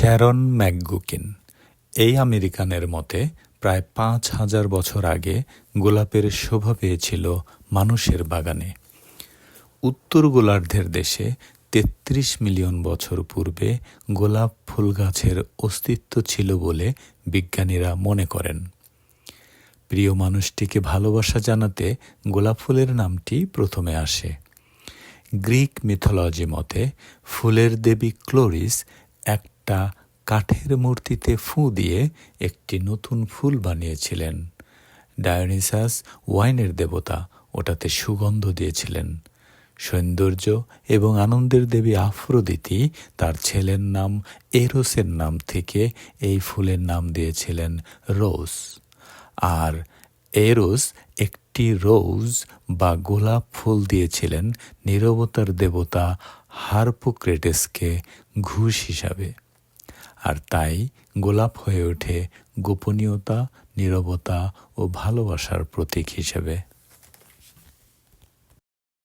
Sharon ম্যাকগুকিন। এই আমেরিকানের মতে, প্রায় পাঁচ হাজার বছর আগে গোলাপের শোভা পেয়েছিল মানুষের বাগানে। উত্তর গোলার্ধের দেশে তেত্রিশ মিলিয়ন বছর পূর্বে গোলাপ ফুল গাছের অস্তিত্ব ছিল বলে বিজ্ঞানীরা মনে করেন। প্রিয় মানুষটিকে ভালোবাসা জানাতে গোলাপ ফুলের নামটি প্রথমে আসে। গ্রিক মিথোলজি মতে, ফুলের দেবী ক্লোরিস একটা কাঠের মূর্তিতে ফুঁ দিয়ে একটি নতুন ফুল বানিয়েছিলেন। ডায়োনিসাস ওয়াইনের দেবতা ওটাতে সুগন্ধ দিয়েছিলেন। সৌন্দর্য এবং আনন্দের দেবী আফ্রোদিতি তার ছেলের নাম এরোসের নাম থেকে এই ফুলের নাম দিয়েছিলেন রোজ। আর এরোস একটি রোজ বা গোলাপ ফুল দিয়েছিলেন নীরবতার দেবতা হার্পোক্রেটেসকে ঘুষ হিসাবে। আর তাই গোলাপ হয়ে ওঠে গোপনীয়তা নীরবতা ও ভালোবাসার প্রতীক হিসেবে।